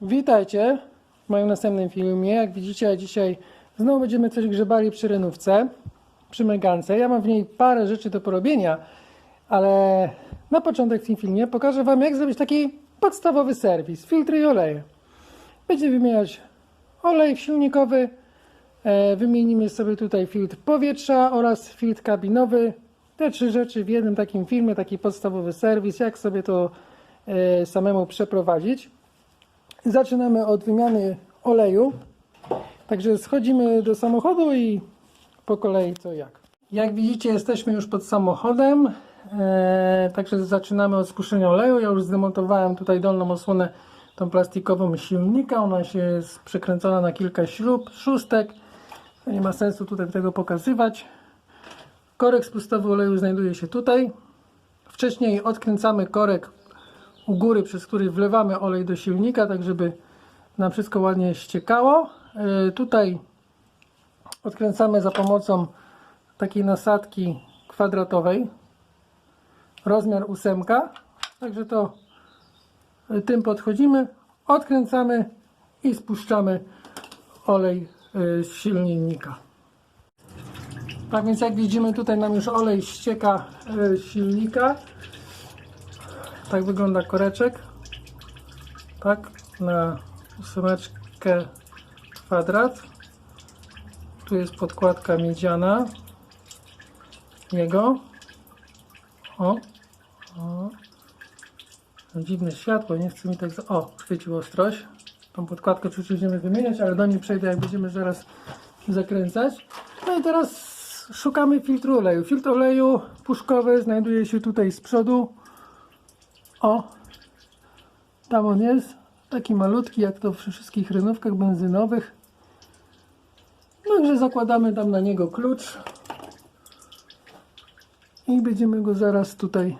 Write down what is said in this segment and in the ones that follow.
Witajcie w moim następnym filmie. Jak widzicie, dzisiaj znowu będziemy coś grzebali przy renówce, przy megance. Ja mam w niej parę rzeczy do porobienia, ale na początek w tym filmie pokażę Wam, jak zrobić taki podstawowy serwis, filtry i oleje. Będziemy wymieniać olej silnikowy, e, wymienimy sobie tutaj filtr powietrza oraz filtr kabinowy. Te trzy rzeczy w jednym takim filmie, taki podstawowy serwis, jak sobie to e, samemu przeprowadzić. Zaczynamy od wymiany oleju. Także schodzimy do samochodu i po kolei co jak. Jak widzicie, jesteśmy już pod samochodem. Eee, także zaczynamy od spuszczenia oleju. Ja już zdemontowałem tutaj dolną osłonę tą plastikową silnika. Ona się jest przekręcona na kilka śrub, szóstek. Nie ma sensu tutaj tego pokazywać. Korek spustowy oleju znajduje się tutaj. Wcześniej odkręcamy korek u góry, przez który wlewamy olej do silnika, tak żeby nam wszystko ładnie ściekało. Yy, tutaj odkręcamy za pomocą takiej nasadki kwadratowej. Rozmiar ósemka. Także to yy, tym podchodzimy, odkręcamy i spuszczamy olej yy, z silnika. Tak więc jak widzimy tutaj nam już olej ścieka z silnika. Tak wygląda koreczek. Tak, na ósemeczkę kwadrat. Tu jest podkładka miedziana. Jego. O. o. Dziwne światło, nie chce mi tak. O, chwycił ostrość. Tą podkładkę oczywiście będziemy wymieniać, ale do niej przejdę, jak będziemy zaraz zakręcać. No i teraz szukamy filtru oleju. Filtr oleju puszkowy znajduje się tutaj z przodu. O, tam on jest. Taki malutki, jak to przy wszystkich renówkach benzynowych. Także zakładamy tam na niego klucz. I będziemy go zaraz tutaj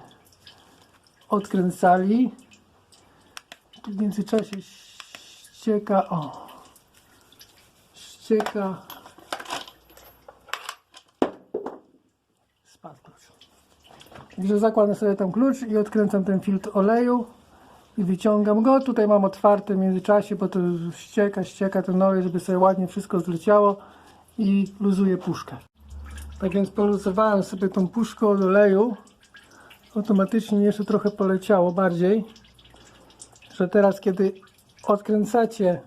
odkręcali. W międzyczasie ścieka, o, ścieka. Spadł klucz. Także zakładam sobie tam klucz i odkręcam ten filtr oleju i wyciągam go. Tutaj mam otwarty w międzyczasie, bo to ścieka, ścieka ten olej, żeby sobie ładnie wszystko zleciało i luzuję puszkę. Tak więc poluzowałem sobie tą puszkę od oleju. Automatycznie jeszcze trochę poleciało bardziej, że teraz kiedy odkręcacie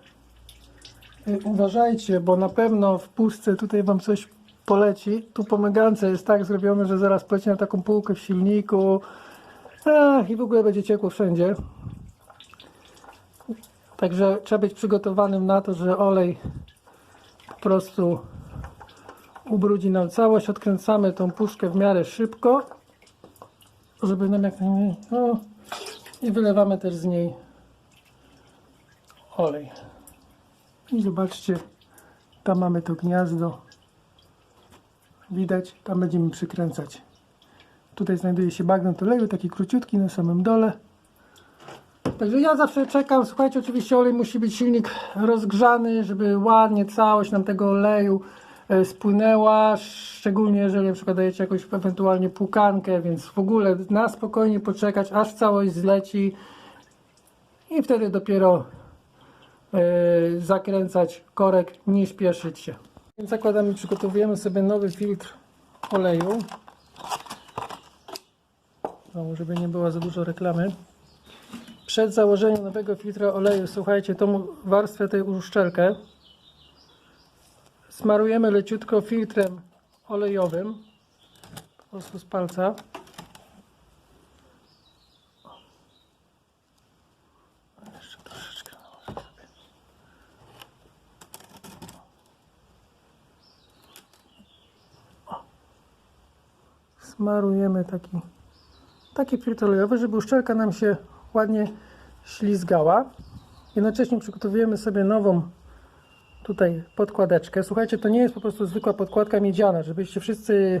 y, uważajcie, bo na pewno w puszce tutaj Wam coś poleci. Tu po megance jest tak zrobione, że zaraz poleci na taką półkę w silniku Ach, i w ogóle będzie ciekło wszędzie. Także trzeba być przygotowanym na to, że olej po prostu ubrudzi nam całość. Odkręcamy tą puszkę w miarę szybko, żeby nam jak najmniej... No, I wylewamy też z niej olej. I zobaczcie, tam mamy to gniazdo. Widać, tam będziemy przykręcać. Tutaj znajduje się bagnet oleju, taki króciutki na samym dole. Także ja zawsze czekam, słuchajcie, oczywiście olej musi być silnik rozgrzany, żeby ładnie całość nam tego oleju e, spłynęła, szczególnie jeżeli na przykład dajecie jakąś ewentualnie płukankę, więc w ogóle na spokojnie poczekać, aż całość zleci i wtedy dopiero e, zakręcać korek, nie śpieszyć się. Więc zakładamy, przygotowujemy sobie nowy filtr oleju. Znowu, żeby nie było za dużo reklamy. Przed założeniem nowego filtra oleju, słuchajcie, tą warstwę, tej uszczelkę smarujemy leciutko filtrem olejowym, po prostu z palca. Jeszcze troszeczkę nałożę sobie. O. Smarujemy taki taki filtr olejowy, żeby uszczelka nam się ładnie ślizgała. Jednocześnie przygotowujemy sobie nową tutaj podkładeczkę. Słuchajcie, to nie jest po prostu zwykła podkładka miedziana, żebyście wszyscy,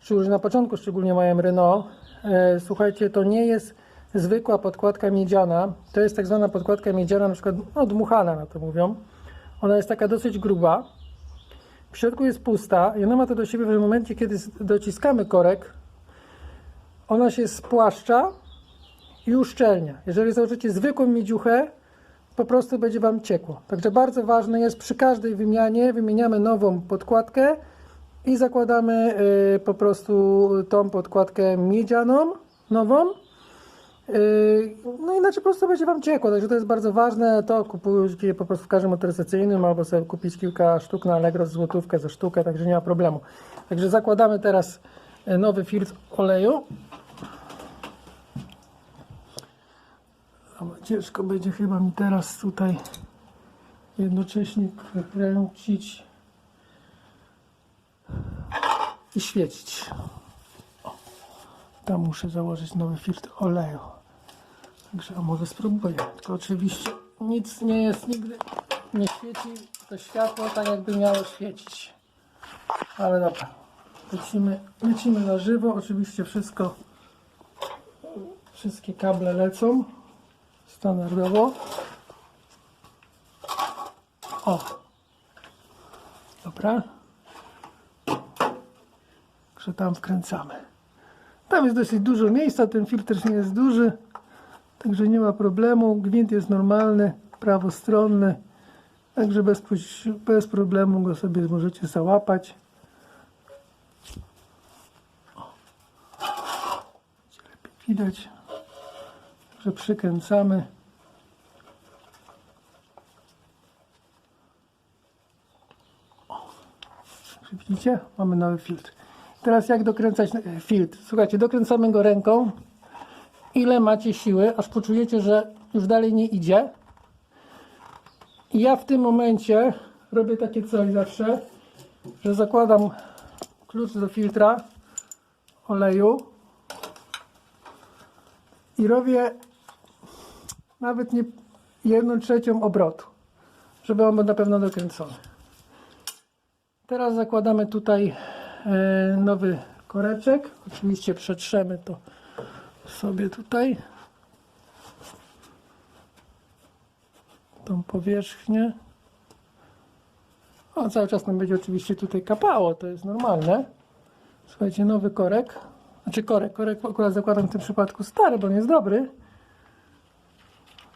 czy na początku szczególnie mają Renault, e, słuchajcie, to nie jest zwykła podkładka miedziana, to jest tak zwana podkładka miedziana, na przykład no, dmuchana na to mówią. Ona jest taka dosyć gruba, w środku jest pusta i ona ma to do siebie, że w momencie, kiedy dociskamy korek, ona się spłaszcza i uszczelnia. Jeżeli założycie zwykłą miedziuchę, po prostu będzie Wam ciekło. Także bardzo ważne jest przy każdej wymianie wymieniamy nową podkładkę i zakładamy y, po prostu tą podkładkę miedzianą, nową. Y, no inaczej po prostu będzie Wam ciekło, także to jest bardzo ważne. To kupujcie po prostu w każdym motoryzacyjnym albo sobie kupić kilka sztuk na Allegro, złotówkę za sztukę, także nie ma problemu. Także zakładamy teraz y, nowy filtr oleju. Ciężko będzie chyba mi teraz tutaj jednocześnie kręcić i świecić. Tam muszę założyć nowy filtr oleju. Także może spróbuję. Tylko oczywiście nic nie jest nigdy nie świeci to światło tak jakby miało świecić. Ale dobra. Lecimy, lecimy na żywo. Oczywiście wszystko wszystkie kable lecą standardowo. O. Dobra. Także tam wkręcamy. Tam jest dosyć dużo miejsca, ten filtr nie jest duży, także nie ma problemu. Gwint jest normalny, prawostronny, także bez, bez problemu go sobie możecie załapać. Lepiej widać. Także przykręcamy. Widzicie? Mamy nowy filtr. Teraz jak dokręcać e, filtr? Słuchajcie, dokręcamy go ręką. Ile macie siły, aż poczujecie, że już dalej nie idzie. I ja w tym momencie robię takie coś zawsze, że zakładam klucz do filtra oleju i robię nawet nie jedną trzecią obrotu, żeby on był na pewno dokręcony. Teraz zakładamy tutaj nowy koreczek. Oczywiście przetrzemy to sobie tutaj. Tą powierzchnię. O, cały czas nam będzie oczywiście tutaj kapało, to jest normalne. Słuchajcie, nowy korek. Znaczy korek, korek akurat zakładam w tym przypadku stary, bo on jest dobry.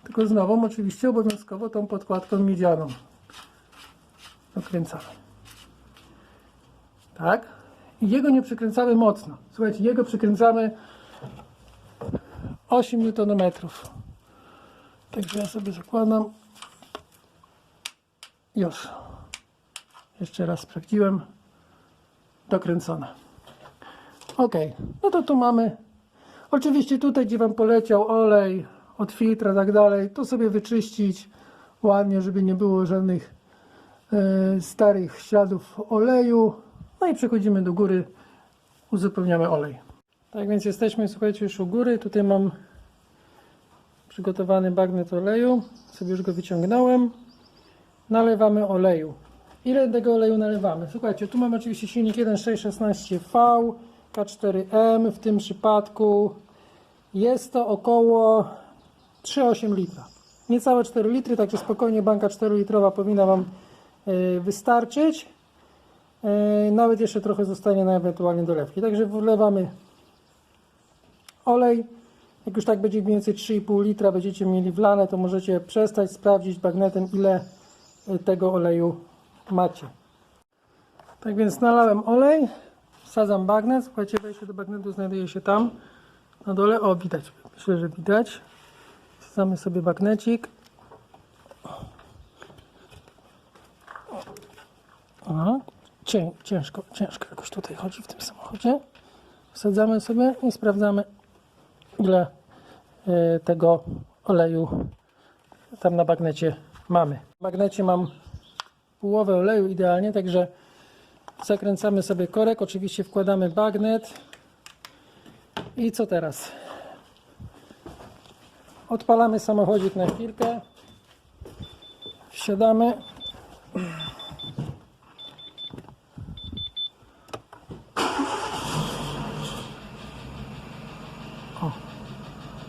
Tylko z nową oczywiście obowiązkowo tą podkładką miedzianą. Dokręcamy. Tak? Jego nie przykręcamy mocno. Słuchajcie, jego przykręcamy 8 Nm. Także ja sobie zakładam. Już. Jeszcze raz sprawdziłem. Dokręcone. Ok, no to tu mamy. Oczywiście tutaj, gdzie Wam poleciał olej od filtra tak dalej, to sobie wyczyścić ładnie, żeby nie było żadnych e, starych śladów oleju. No i przechodzimy do góry, uzupełniamy olej. Tak więc jesteśmy, słuchajcie, już u góry. Tutaj mam przygotowany bagnet oleju. Sobie już go wyciągnąłem. Nalewamy oleju. Ile tego oleju nalewamy? Słuchajcie, tu mam oczywiście silnik 1.616V K4M. W tym przypadku jest to około 3,8 litra. Niecałe 4 litry, także spokojnie banka 4 litrowa powinna Wam y, wystarczyć. Y, Nawet jeszcze trochę zostanie na ewentualnie dolewki. Także wlewamy olej. Jak już tak będzie mniej więcej 3,5 litra będziecie mieli wlane, to możecie przestać sprawdzić bagnetem, ile y, tego oleju macie. Tak więc nalałem olej, wsadzam bagnet. Słuchajcie, wejście do bagnetu znajduje się tam na dole. O, widać. Myślę, że widać. Wsadzamy sobie bagnecik. Aha. Cię, ciężko, ciężko jakoś tutaj chodzi w tym samochodzie. Wsadzamy sobie i sprawdzamy, ile e, tego oleju tam na bagnecie mamy. W bagnecie mam połowę oleju idealnie, także zakręcamy sobie korek, oczywiście wkładamy bagnet i co teraz? Odpalamy samochodzik na chwilkę, wsiadamy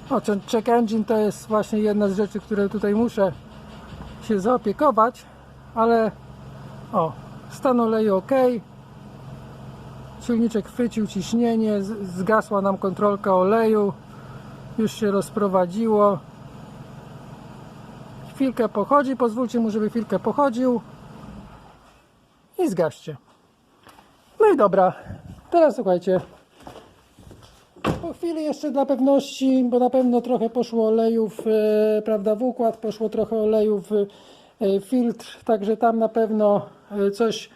O, check engine to jest właśnie jedna z rzeczy, które tutaj muszę się zaopiekować, ale o, stan oleju ok. Silniczek chwycił ciśnienie, zgasła nam kontrolka oleju, już się rozprowadziło. chwilkę pochodzi, pozwólcie mu, żeby chwilkę pochodził i zgaście. No i dobra, teraz słuchajcie, chwili jeszcze dla pewności, bo na pewno trochę poszło olejów, e, prawda, w układ, poszło trochę olejów w e, filtr, także tam na pewno e, coś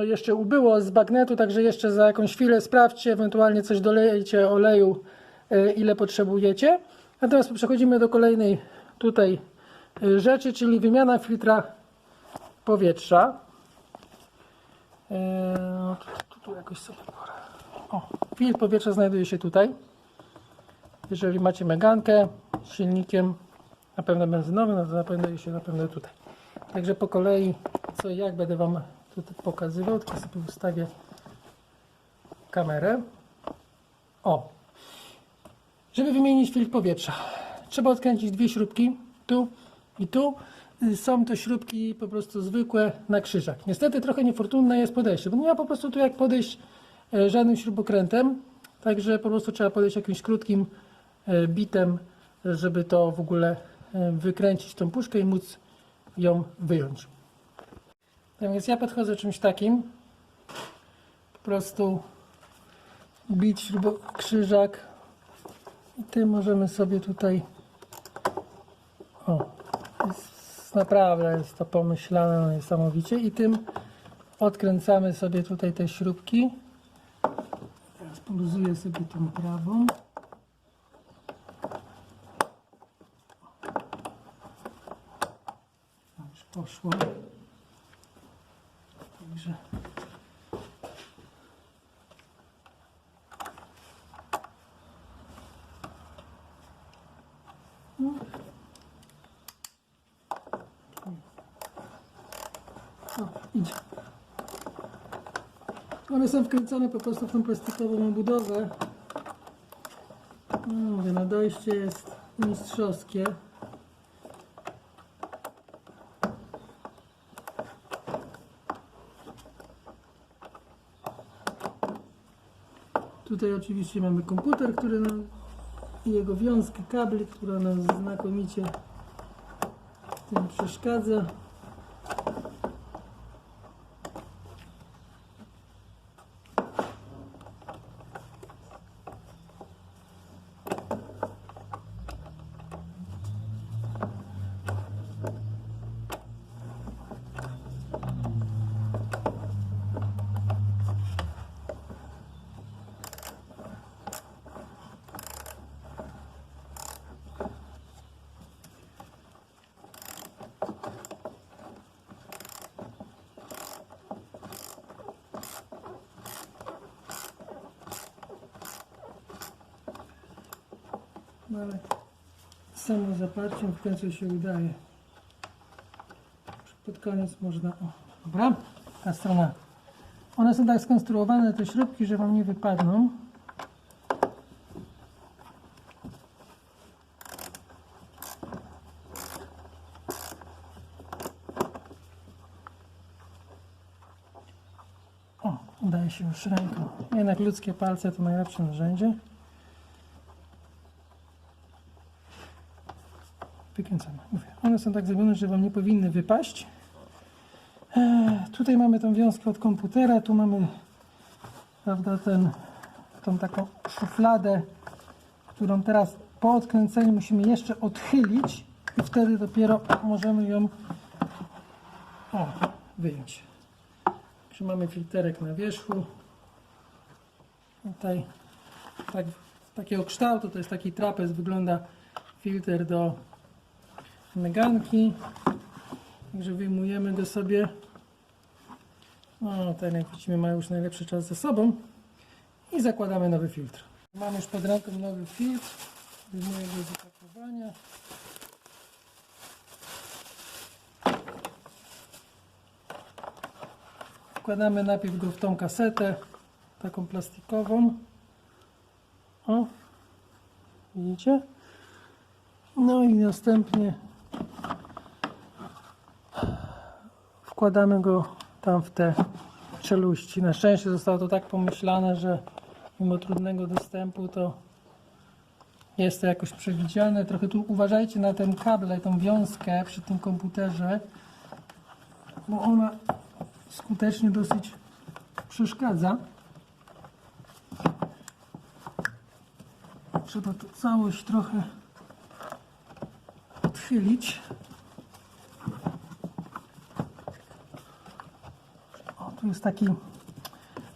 jeszcze ubyło z bagnetu, także jeszcze za jakąś chwilę sprawdźcie, ewentualnie coś dolejcie oleju, ile potrzebujecie. Natomiast przechodzimy do kolejnej tutaj rzeczy, czyli wymiana filtra powietrza. Tu, jakoś sobie porę. O, filtr powietrza znajduje się tutaj. Jeżeli macie megankę z silnikiem na pewno benzynowym, no to znajduje się na pewno tutaj. Także po kolei co i jak będę Wam tutaj pokazywał, tylko sobie ustawię kamerę. O! Żeby wymienić filtr powietrza, trzeba odkręcić dwie śrubki, tu i tu. Są to śrubki po prostu zwykłe na krzyżach. Niestety trochę niefortunne jest podejście, bo nie ma po prostu tu jak podejść żadnym śrubokrętem, także po prostu trzeba podejść jakimś krótkim e, bitem, żeby to w ogóle e, wykręcić tą puszkę i móc ją wyjąć. Tak więc ja podchodzę czymś takim, po prostu bić śrubo krzyżak i tym możemy sobie tutaj o, jest, naprawdę jest to pomyślane niesamowicie i tym odkręcamy sobie tutaj te śrubki teraz poluzuję sobie tą prawą A, już poszło także są wkręcone po prostu w tą plastikową obudowę. No, mówię, no dojście jest mistrzowskie. Tutaj oczywiście mamy komputer, który nam i jego wiązki, kabli, która nam znakomicie tym przeszkadza. No ale samo zaparciem w końcu się udaje. Pod koniec można. O, dobra, ta strona. One są tak skonstruowane, te śrubki, że Wam nie wypadną. O, udaje się już ręką. Jednak ludzkie palce to najlepsze narzędzie. Wykręcamy. Mówię, one są tak zrobione, że Wam nie powinny wypaść. Eee, tutaj mamy tą wiązkę od komputera, tu mamy prawda, ten, tą taką szufladę, którą teraz po odkręceniu musimy jeszcze odchylić i wtedy dopiero możemy ją o, wyjąć. Także mamy filterek na wierzchu. Tutaj tak, takiego kształtu, to jest taki trapez, wygląda filtr do meganki. Także wyjmujemy go sobie. O, ten jak widzimy ma już najlepszy czas ze sobą. I zakładamy nowy filtr. Mamy już pod ręką nowy filtr. Wyjmuję go z opakowania. Wkładamy najpierw go w tą kasetę, taką plastikową. O, widzicie? No i następnie wkładamy go tam w te czeluści. Na szczęście zostało to tak pomyślane, że mimo trudnego dostępu to jest to jakoś przewidziane. Trochę tu uważajcie na ten kable, tą wiązkę przy tym komputerze, bo ona skutecznie dosyć przeszkadza. Trzeba tu całość trochę odchylić. Tu jest taki,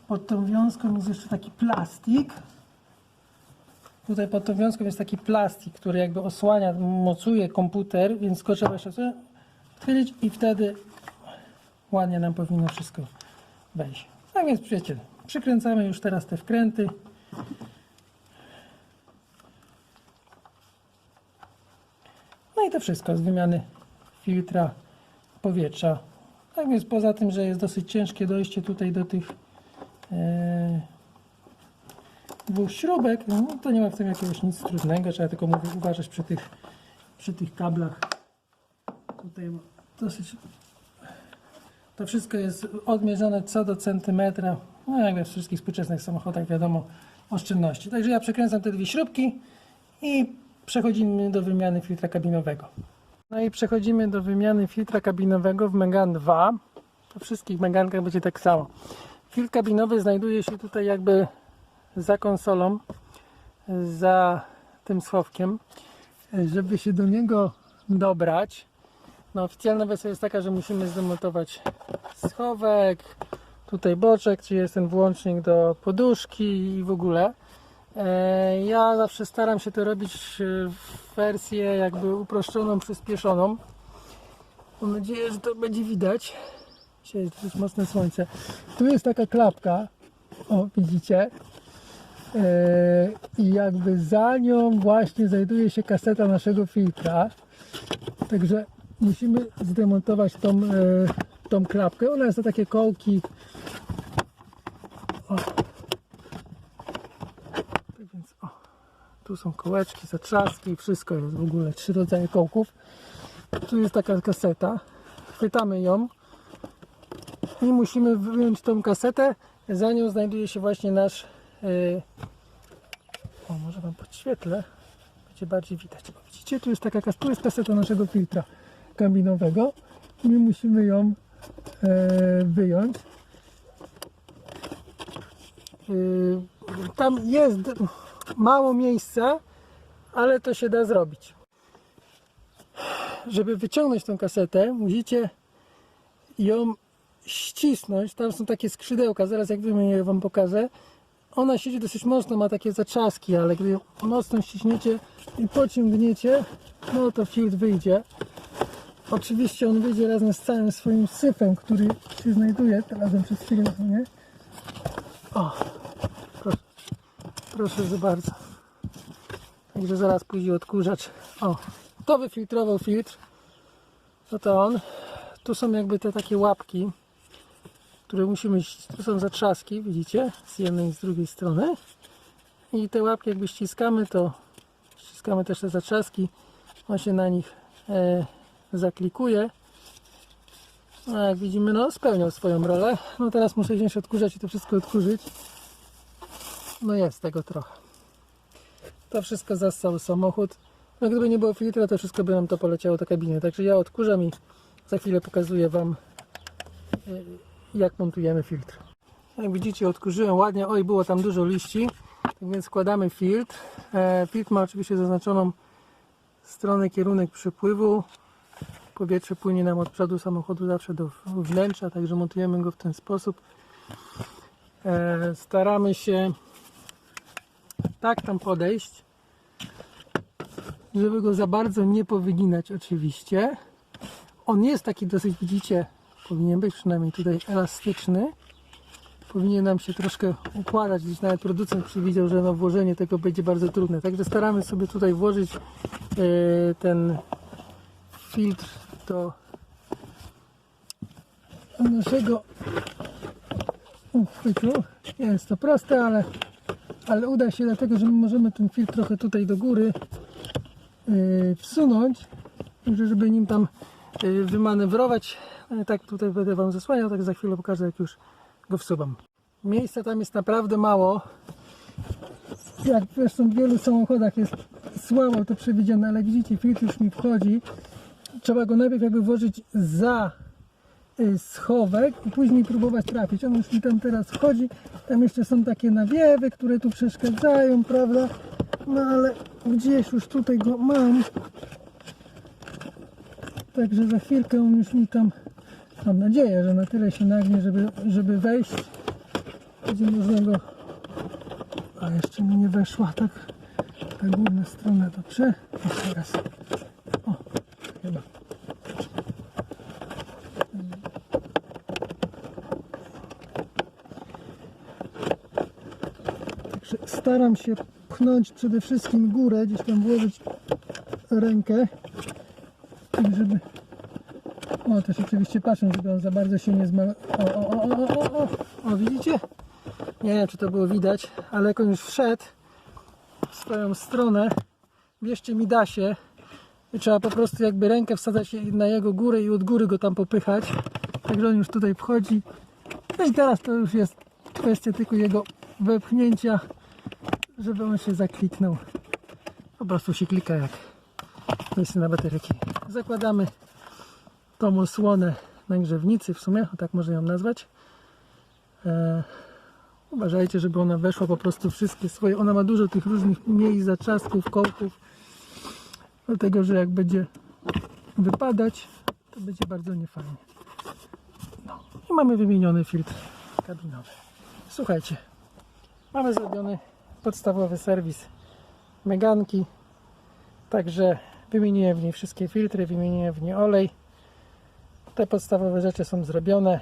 pod tą wiązką jest jeszcze taki plastik. Tutaj pod tą wiązką jest taki plastik, który jakby osłania, mocuje komputer, więc go trzeba jeszcze odchylić i wtedy ładnie nam powinno wszystko wejść. Tak więc przyjaciele, przykręcamy już teraz te wkręty. No i to wszystko z wymiany filtra powietrza. Tak więc poza tym, że jest dosyć ciężkie dojście tutaj do tych e, dwóch śrubek, no to nie ma w tym jakiegoś nic trudnego, trzeba tylko mówię, uważać przy tych, przy tych kablach. Tutaj dosyć to wszystko jest odmierzone co do centymetra. No jak we wszystkich współczesnych samochodach wiadomo oszczędności. Także ja przekręcam te dwie śrubki i przechodzimy do wymiany filtra kabinowego. No i przechodzimy do wymiany filtra kabinowego w Megan 2. Po wszystkich Megankach będzie tak samo. Filtr kabinowy znajduje się tutaj jakby za konsolą, za tym schowkiem. Żeby się do niego dobrać, no oficjalna wersja jest taka, że musimy zdemontować schowek, tutaj boczek, czyli jest ten włącznik do poduszki i w ogóle. E, Ja zawsze staram się to robić e, w wersję jakby uproszczoną, przyspieszoną. Mam nadzieję, że to będzie widać. Dzisiaj jest dosyć mocne słońce. Tu jest taka klapka, o widzicie. E, I jakby za nią właśnie znajduje się kaseta naszego filtra. Także musimy zdemontować tą, tą klapkę. Ona jest na takie kołki. O. Tak więc o, tu są kołeczki, zatrzaski, wszystko jest w ogóle, trzy rodzaje kołków. Tu jest taka kaseta. Chwytamy ją i musimy wyjąć tą kasetę. Za nią znajduje się właśnie nasz. e, o, może wam podświetlę. Będzie bardziej widać. Widzicie, tu jest taka tu jest kaseta naszego filtra kabinowego i my musimy ją e, wyjąć. Y, Tam jest mało miejsca, ale to się da zrobić. Żeby wyciągnąć tą kasetę, musicie ją ścisnąć. Tam są takie skrzydełka, zaraz jak wymienię Wam pokażę. Ona siedzi dosyć mocno, ma takie zaczaski, ale gdy ją mocno ściśniecie i pociągniecie, no to filtr wyjdzie. Oczywiście on wyjdzie razem z całym swoim syfem, który się znajduje. Razem przez chwilę, nie? O, proszę za bardzo. Także zaraz pójdzie odkurzacz. O, to wyfiltrował filtr. No to on. Tu są jakby te takie łapki, które musimy, tu są zatrzaski, widzicie? Z jednej i z drugiej strony. I te łapki jakby ściskamy, to ściskamy też te zatrzaski. On się na nich e, zaklikuje. No jak widzimy, no spełniał swoją rolę. No teraz muszę wziąć odkurzać i to wszystko odkurzyć. No jest tego trochę. To wszystko zastał samochód. No gdyby nie było filtra, to wszystko by nam to poleciało do kabiny. Także ja odkurzam i za chwilę pokazuję Wam y, jak montujemy filtr. Jak widzicie odkurzyłem ładnie. Oj, było tam dużo liści. Tak więc składamy filtr. E, filtr ma oczywiście zaznaczoną stronę kierunek przepływu. Powietrze płynie nam od przodu samochodu zawsze do wnętrza, także montujemy go w ten sposób. E, staramy się tak tam podejść, żeby go za bardzo nie powyginać oczywiście. On jest taki dosyć, widzicie, powinien być przynajmniej tutaj elastyczny. Powinien nam się troszkę układać, gdzieś nawet producent przewidział, że no włożenie tego będzie bardzo trudne. Także staramy sobie tutaj włożyć e, ten filtr do naszego uchwytu. Jest to proste, ale, ale uda się dlatego, że my możemy ten filtr trochę tutaj do góry yy, wsunąć, żeby nim tam yy, wymanewrować. I tak tutaj będę Wam zasłaniał, tak za chwilę pokażę jak już go wsuwam. Miejsca tam jest naprawdę mało. Jak zresztą w wielu samochodach jest słabo to przewidziane, ale widzicie, filtr już mi wchodzi. Trzeba go najpierw jakby włożyć za schowek i później próbować trafić. On już mi tam teraz wchodzi. Tam jeszcze są takie nawiewy, które tu przeszkadzają, prawda? No ale gdzieś już tutaj go mam. Także za chwilkę on już mi tam, mam nadzieję, że na tyle się nagnie, żeby, żeby wejść. Będzie można go, a jeszcze mi nie weszła tak ta górna strona, dobrze? Jeszcze raz. Staram się pchnąć przede wszystkim górę, gdzieś tam włożyć rękę, tak żeby... O, też oczywiście patrzę, żeby on za bardzo się nie zma... O, o, o, o, o, o, o, widzicie? Nie wiem, czy to było widać, ale jak on już wszedł w swoją stronę, bierzcie mi da się, i trzeba po prostu jakby rękę wsadzać na jego górę i od góry go tam popychać. Także on już tutaj wchodzi. No i teraz to już jest kwestia tylko jego wepchnięcia, żeby on się zakliknął. Po prostu się klika jak jest na bateryki. Zakładamy tą osłonę na grzewnicy w sumie, tak można ją nazwać. E, uważajcie, żeby ona weszła po prostu wszystkie swoje. Ona ma dużo tych różnych miejsc, zaczasków, kołków. Dlatego, że jak będzie wypadać, to będzie bardzo niefajnie. No i mamy wymieniony filtr kabinowy. Słuchajcie, mamy zrobiony podstawowy serwis Meganki. Także wymieniłem w niej wszystkie filtry, wymieniłem w niej olej. Te podstawowe rzeczy są zrobione.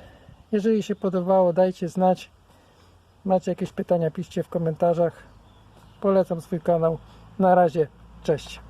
Jeżeli się podobało, dajcie znać. Macie jakieś pytania, piszcie w komentarzach. Polecam swój kanał. Na razie, cześć.